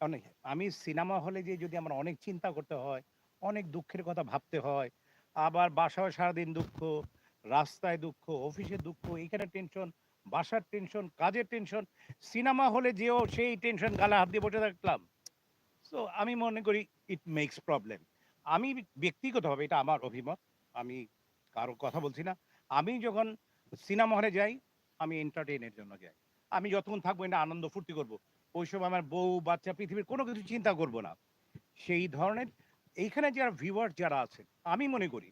কারণ আমি সিনেমা হলে যে যদি আমার অনেক চিন্তা করতে হয়, অনেক দুঃখের কথা ভাবতে হয়, আবার বাসায় সারাদিন দুঃখ, রাস্তায় দুঃখ, অফিসে দুঃখ, এখানে টেনশন বাসার টেনশন কাজের টেনশন সিনেমা হলে যেও সেই টেনশন গালে হাত দিয়ে বসে থাকলাম। সো আমি মনে করি ইট মেক্স প্রবলেম আমি ব্যক্তিগতভাবে এটা আমার অভিমত, আমি কারও কথা বলছি না। আমি যখন সিনেমা হলে যাই, আমি এন্টারটেইনের জন্য যাই। আমি যতক্ষণ থাকব, এটা আনন্দ ফুর্তি করব। ওই সময় আমার বউ, বাচ্চা, পৃথিবীর কোনো কিছু চিন্তা করব না। সেই ধরনের এইখানে যারা ভিউয়ার যারা আছে আমি মনে করি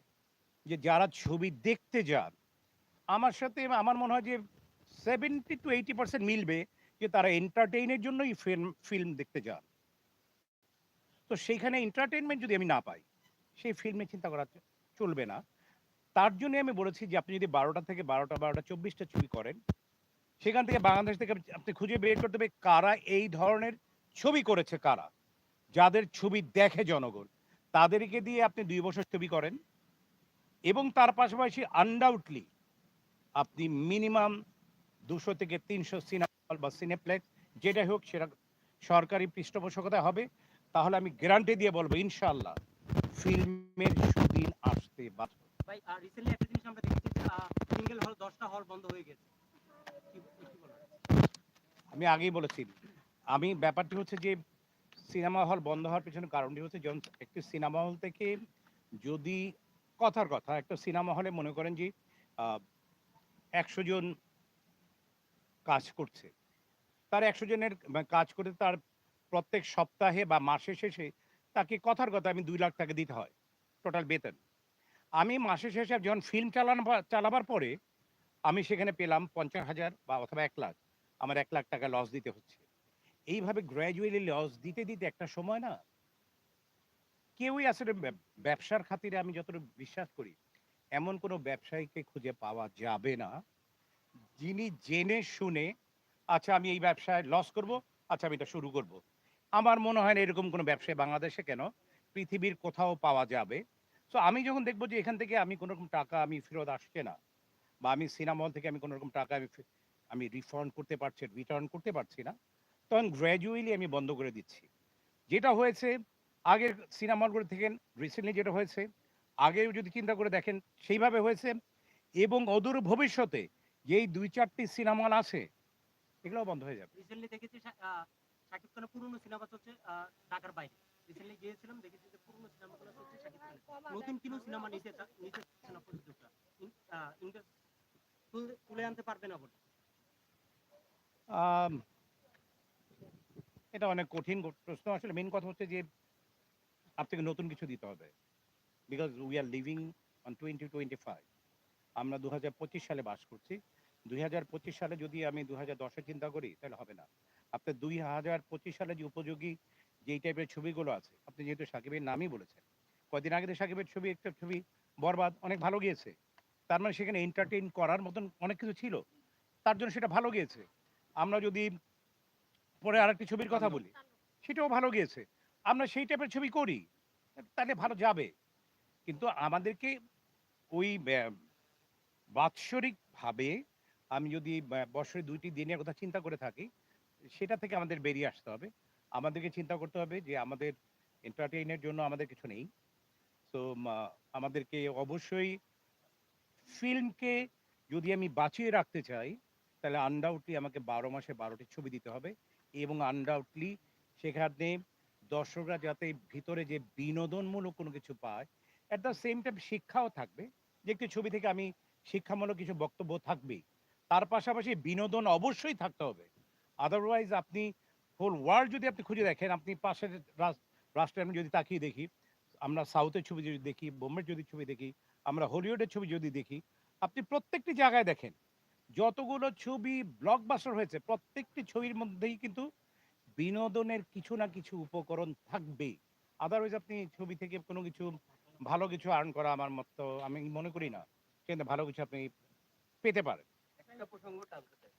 যে যারা ছবি দেখতে যান, আমার সাথে আমার মনে হয় যে সেভেন্টি টু এইটি পার্সেন্ট মিলবে যে তারা এন্টারটেইনের জন্যই ফিল্ম ফিল্ম দেখতে যান। তো সেইখানে এন্টারটেইনমেন্ট যদি আমি না পাই, সেই ফিল্মে চিন্তা করা চলবে না। তার জন্য আমি বলেছি যে আপনি যদি বারোটা থেকে বারোটা বারোটা, চব্বিশটা ছবি করেন সেখান থেকে বাংলাদেশ থেকে আপনি খুঁজে বের করতে হবে কারা এই ধরনের ছবি করেছে কারা। যাদের ছবি দেখে জনগণ। তাদেরকে দিয়ে আপনি দুই বছর ছবি করেন। এবং তার পাশাপাশি আনডাউটলি আপনি মিনিমাম দুশো থেকে তিনশো সিনেমা বা সিনেপ্লেক্স যেটা হোক সেটা সরকারি পৃষ্ঠপোষকতা হবে। তাহলে আমি গ্যারান্টি দিয়ে বলব ইনশাল্লাহ ফিল্মের সুদিন আসতে বাধ্য ভাই রিসেন্টলি একটা জিনিস আমরা দেখেছি যে সিঙ্গেল হল দশটা হল বন্ধ হয়ে গেছে কি কি বলবেন আমি আগেই বলেছি, আমি ব্যাপারটি হচ্ছে যে সিনেমা হল বন্ধ হওয়ার পিছনে কারণটি হচ্ছে যখন একটি সিনেমা হল থেকে যদি কথার কথা, একটা সিনেমা হলে মনে করেন যে একশো জন কাজ করছে। তার একশো জনের কাজ করে তার প্রত্যেক সপ্তাহে বা মাসে শেষে তাকে কথার কথা আমি দুই লাখ টাকা দিতে হয়, টোটাল বেতন। আমি মাসে শেষে যখন ফিল্ম চালানো চালাবার পরে আমি সেখানে পেলাম পঞ্চাশ হাজার বা অথবা এক লাখ। আমার এক লাখ টাকা লস দিতে হচ্ছে। এইভাবে গ্র্যাজুয়ালি লস দিতে দিতে একটা সময় না, কেউই আসলে ব্যবসার খাতিরে আমি যতটুকু বিশ্বাস করি, এমন কোনো ব্যবসায়ীকে খুঁজে পাওয়া যাবে না, যিনি জেনে শুনে আচ্ছা আমি এই ব্যবসায় লস করব আচ্ছা আমি এটা শুরু করব। আমার মনে হয় না এরকম কোনো ব্যবসায় বাংলাদেশে কেন, পৃথিবীর কোথাও পাওয়া যাবে। সো আমি যখন দেখব যে এখান থেকে আমি কোনো রকম টাকা আমি ফেরত আসছে না, বা আমি সিনেমা হল থেকে আমি কোনো রকম টাকা আমি আমি রিফান্ড করতে পারছি রিটার্ন করতে পারছি না, তখন গ্র্যাজুয়ালি আমি বন্ধ করে দিচ্ছি। যেটা হয়েছে, আগের সিনেমা হলগুলো থেকে রিসেন্টলি যেটা হয়েছে, আগে যদি চিন্তা করে দেখেন, সেইভাবে হয়েছে এবং অদূর ভবিষ্যতে যেই দুই চারটি সিনেমা আছে এগুলো বন্ধ হয়ে যাবে। রিসেন্টলি দেখেছি শাকিব খানের পুরনো সিনেমা চলছে ঢাকার বাইরে। রিসেন্টলি গিয়েছিলাম, দেখেছি যে পুরনো সিনেমাগুলো চলছে শাকিব খানের। নতুন কোনো সিনেমা নিচে নিচে না প্রযোজকরা তুলে আনতে পারবে না বলে। এটা অনেক কঠিন প্রশ্ন। আসলে মেন কথা হচ্ছে যে আপনাকে নতুন কিছু দিতে হবে। Because we are living on twenty twenty five আমরা দু হাজার পঁচিশ সালে বাস করছি। দুই হাজার পঁচিশ সালে যদি আমি দু হাজার দশে চিন্তা করি, তাহলে হবে না। আপনার দুই হাজার পঁচিশ সালে যে উপযোগী, যেই টাইপের ছবিগুলো আছে, আপনি যেহেতু সাকিবের নামই বলেছেন, কয়দিন আগে সাকিবের ছবি, একটা ছবি বরবাদ, অনেক ভালো গিয়েছে। তার মানে সেখানে এন্টারটেইন করার মতন অনেক কিছু ছিল। তার জন্য সেটা ভালো গিয়েছে। আমরা যদি পরে আরেকটি ছবির কথা বলি সেটাও ভালো গিয়েছে। আমরা সেই টাইপের ছবি করি তাহলে ভালো যাবে। কিন্তু আমাদেরকে ওই বাৎসরিকভাবে আমি যদি বছরে দুইটি দিনের কথা চিন্তা করে থাকি সেটা থেকে আমাদের বেরিয়ে আসতে হবে। আমাদেরকে চিন্তা করতে হবে যে আমাদের এন্টারটেইনের জন্য আমাদের কিছু নেই। তো আমাদেরকে অবশ্যই ফিল্মকে যদি আমি বাঁচিয়ে রাখতে চাই তাহলে আনডাউটলি আমাকে বারো মাসে বারোটি ছবি দিতে হবে এবং আনডাউটলি সেখানে দর্শকরা যাতে ভিতরে যে বিনোদনমূলক কোনো কিছু পায় অ্যাট দ্য সেম টাইম শিক্ষাও থাকবে। যে একটি ছবি থেকে আমি শিক্ষামূলক কিছু বক্তব্য থাকবেই। তার পাশাপাশি বিনোদন অবশ্যই থাকতে হবে। আদারওয়াইজ আপনি হোল ওয়ার্ল্ড যদি আপনি খুঁজে দেখেন, আপনি পাশের রাষ্ট্রে আমি যদি তাকিয়ে দেখি, আমরা সাউথের ছবি যদি দেখি, বোম্বের যদি ছবি দেখি, আমরা হলিউডের ছবি যদি দেখি, আপনি প্রত্যেকটি জায়গায় দেখেন। যতগুলো ছবি ব্লকবাস্টার হয়েছে, প্রত্যেকটি ছবির মধ্যেই কিন্তু বিনোদনের কিছু না কিছু উপকরণ থাকবে। আদারওয়াইজ আপনি ছবি থেকে কোনো কিছু, ভালো কিছু আর্ন করা আমার মত আমি মনে করি না। কিন্তু ভালো কিছু আপনি পেতে পারেন। একটা প্রসঙ্গ টানতে চাই।